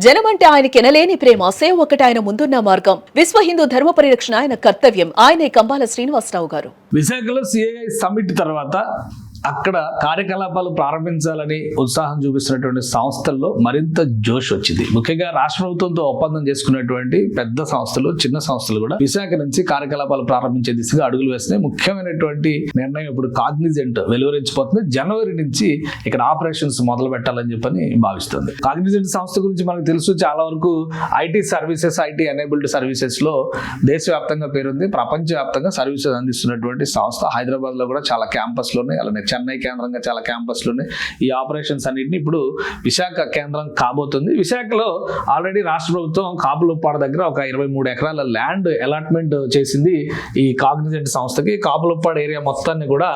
జనమంటే ఆయనకి ఎనలేని ప్రేమ. సేవ ఒకటి ఆయన ముందున్న మార్గం. విశ్వ హిందూ ధర్మ పరిరక్షణ ఆయన కర్తవ్యం. ఆయనే కంబాల శ్రీనివాసరావు గారు. విశాఖలో సిఐ సమ్మిట్ తర్వాత అక్కడ కార్యకలాపాలు ప్రారంభించాలని ఉత్సాహం చూపిస్తున్నటువంటి సంస్థల్లో మరింత జోష్ వచ్చింది. ముఖ్యంగా రాష్ట్ర ప్రభుత్వంతో ఒప్పందం చేసుకున్నటువంటి పెద్ద సంస్థలు చిన్న సంస్థలు కూడా విశాఖ నుంచి కార్యకలాపాలు ప్రారంభించే దిశగా అడుగులు వేస్తున్నాయి. ముఖ్యమైనటువంటి నిర్ణయం ఇప్పుడు కాగ్నిజెంట్ వెలువరించిపోతుంది. జనవరి నుంచి ఇక్కడ ఆపరేషన్స్ మొదలు పెట్టాలని చెప్పని భావిస్తుంది. కాగ్నిజెంట్ సంస్థ గురించి మనకు తెలుసు చాలా వరకు ఐటీ సర్వీసెస్ ఐటీ ఎనేబుల్డ్ సర్వీసెస్లో దేశవ్యాప్తంగా పేరుంది. ప్రపంచవ్యాప్తంగా సర్వీసెస్ అందిస్తున్నటువంటి సంస్థ హైదరాబాద్లో కూడా చాలా క్యాంపస్లోనే ఉన్నాయి అలానే చెన్నై కేంద్రంగా చాలా క్యాంపస్లు ఉన్నాయి. ఈ ఆపరేషన్స్ అన్నింటినీ ఇప్పుడు విశాఖ కేంద్రం కాబోతుంది. విశాఖలో ఆల్రెడీ రాష్ట్ర ప్రభుత్వం కాపులుప్పాడ దగ్గర ఒక ఇరవై మూడు ఎకరాల ల్యాండ్ అలాట్మెంట్ చేసింది ఈ కాగ్నిజెంట్ సంస్థకి. కాపులుప్పాడ ఏరియా మొత్తాన్ని కూడా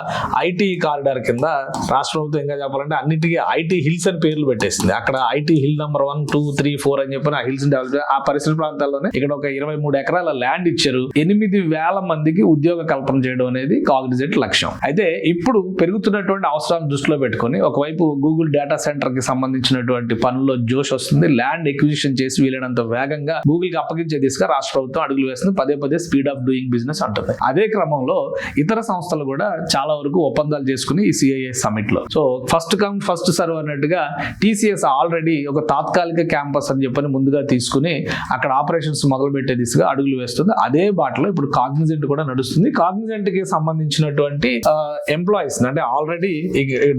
ఐటీ కారిడార్ కింద రాష్ట్ర ప్రభుత్వం ఇంకా చెప్పాలంటే అన్నిటికీ ఐటీ హిల్స్ అని పేర్లు పెట్టేసింది. అక్కడ IT hill number one two three four అని చెప్పి ఆ హిల్స్ డెవలప్ ఆ పరిసర ప్రాంతాల్లోనే ఇక్కడ ఒక ఇరవై మూడు ఎకరాల ల్యాండ్ ఇచ్చారు. ఎనిమిది వేల మందికి ఉద్యోగ కల్పన చేయడం అనేది కాగ్నిజెంట్ లక్ష్యం. అయితే ఇప్పుడు పెరుగుతున్నటువంటి అవసరాన్ని దృష్టిలో పెట్టుకొని ఒకవైపు గూగుల్ డేటా సెంటర్కి సంబంధించినటువంటి పనుల్లో జోష్ వస్తుంది ల్యాండ్ ఎక్విజిషన్ చేసి వీలైనంత వేగంగా గూగుల్కి అప్పగించే దిశగా రాష్ట్ర ప్రభుత్వం అడుగులు వేస్తుంది పదే పదే స్పీడ్ ఆఫ్ డూయింగ్ బిజినెస్ అంటుంది. అదే క్రమంలో ఇతర సంస్థలు కూడా చాలా వరకు ఒప్పందాలు చేసుకుని ఈ సిఐఏ సమ్మిట్లో. లో so first come first serve అన్నట్టుగా టీసీఎస్ ఆల్రెడీ ఒక తాత్కాలిక క్యాంపస్ అని చెప్పని ముందుగా తీసుకుని అక్కడ ఆపరేషన్స్ మొదలు పెట్టే దిశగా అడుగులు వేస్తుంది. అదే బాటలో ఇప్పుడు కాగ్నిజెంట్ కూడా నడుస్తుంది. కాగ్నిజెంట్కి సంబంధించినటువంటి ఎంప్లాయీస్ అంటే ఆల్రెడీ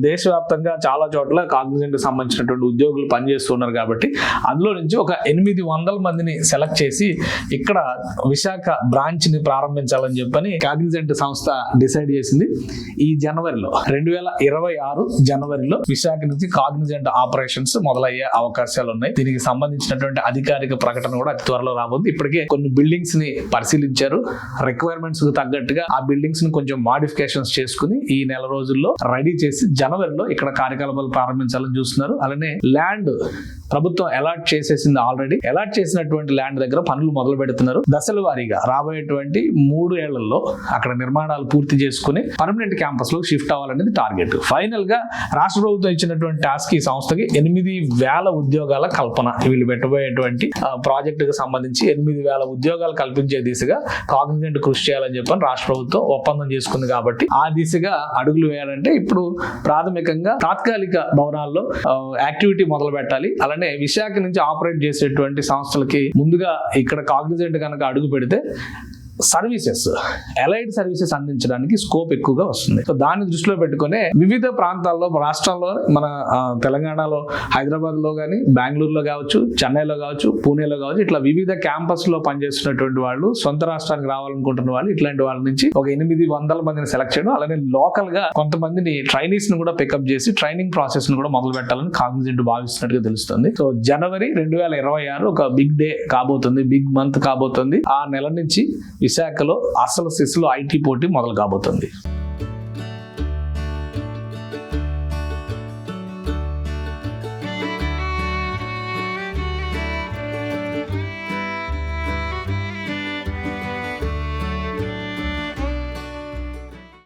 దేశవ్యాప్తంగా చాలా చోట్ల కాగ్నిజెంట్ సంబంధించినటువంటి ఉద్యోగులు పనిచేస్తున్నారు కాబట్టి అందులో నుంచి ఒక ఎనిమిది వందల మందిని సెలెక్ట్ చేసి ఇక్కడ విశాఖ బ్రాంచ్ని ప్రారంభించాలని చెప్పని కాగ్నిజెంట్ సంస్థ డిసైడ్ చేసింది. ఈ జనవరిలో రెండు వేల ఇరవై ఆరు జనవరిలో విశాఖ నుంచి కాగ్నిజెంట్ ఆపరేషన్స్ మొదలయ్యే అవకాశాలు ఉన్నాయి. దీనికి సంబంధించినటువంటి అధికారిక ప్రకటన కూడా అతి త్వరలో రాబోతుంది. ఇప్పటికే కొన్ని బిల్డింగ్స్ని పరిశీలించారు. రిక్వైర్మెంట్స్ తగ్గట్టుగా ఆ బిల్డింగ్స్ని కొంచెం మాడిఫికేషన్స్ చేసుకుని ఈ నెల రోజుల్లో రెడీ చేసి జనవరిలో ఇక్కడ కార్యకలాపాలు ప్రారంభించాలని చూస్తున్నారు. అలానే ల్యాండ్ ప్రభుత్వం అలాట్ చేసేసింది ఆల్రెడీ అలాట్ చేసినటువంటి ల్యాండ్ దగ్గర పనులు మొదలు పెడుతున్నారు. దశల వారీగా రాబోయేటువంటి మూడు ఏళ్ళలో అక్కడ నిర్మాణాలు పూర్తి చేసుకుని పర్మనెంట్ క్యాంపస్లో షిఫ్ట్ అవ్వాలనేది టార్గెట్ ఫైనల్గా రాష్ట్ర ప్రభుత్వం ఇచ్చినటువంటి టాస్క్ ఈ సంస్థకి ఎనిమిది వేల ఉద్యోగాల కల్పన. వీళ్ళు పెట్టబోయేటువంటి ప్రాజెక్ట్కి సంబంధించి ఎనిమిది వేల ఉద్యోగాలు కల్పించే దిశగా కాగ్నిజెంట్ కృషి చేయాలని చెప్పని రాష్ట్ర ప్రభుత్వం ఒప్పందం చేసుకుంది కాబట్టి ఆ దిశగా అడుగులు వేయాలంటే ఇప్పుడు ప్రాథమికంగా తాత్కాలిక భవనాల్లో యాక్టివిటీ మొదలు పెట్టాలి. అలానే విశాఖ నుంచి ఆపరేట్ చేసేటువంటి సంస్థలకి ముందుగా ఇక్కడ కాగ్నిజెంట్ కనుక అడుగు పెడితే సర్వీసెస్ అలైడ్ సర్వీసెస్ అందించడానికి స్కోప్ ఎక్కువగా వస్తుంది. సో దాన్ని దృష్టిలో పెట్టుకునే వివిధ ప్రాంతాల్లో రాష్ట్రాల్లో మన తెలంగాణలో హైదరాబాద్లో కానీ బెంగళూరులో కావచ్చు చెన్నైలో కావచ్చు పూణేలో కావచ్చు ఇట్లా వివిధ క్యాంపస్లో పనిచేస్తున్నటువంటి వాళ్ళు సొంత రాష్ట్రానికి రావాలనుకుంటున్న వాళ్ళు ఇట్లాంటి వాళ్ళ నుంచి ఒక ఎనిమిది వందల మందిని సెలెక్ట్ చేయడం అలానే లోకల్గా కొంతమందిని ట్రైనీస్ని కూడా పికప్ చేసి ట్రైనింగ్ ప్రాసెస్ని కూడా మొదలు పెట్టాలని కాగ్నిజెంట్ భావిస్తున్నట్టుగా తెలుస్తుంది. సో జనవరి రెండు వేల ఇరవై ఆరు ఒక బిగ్ డే కాబోతుంది బిగ్ మంత్ కాబోతుంది. ఆ నెల నుంచి విశాఖలో అసలు సిస్సులో ఐటీ పోటీ మొదలు కాబోతుంది.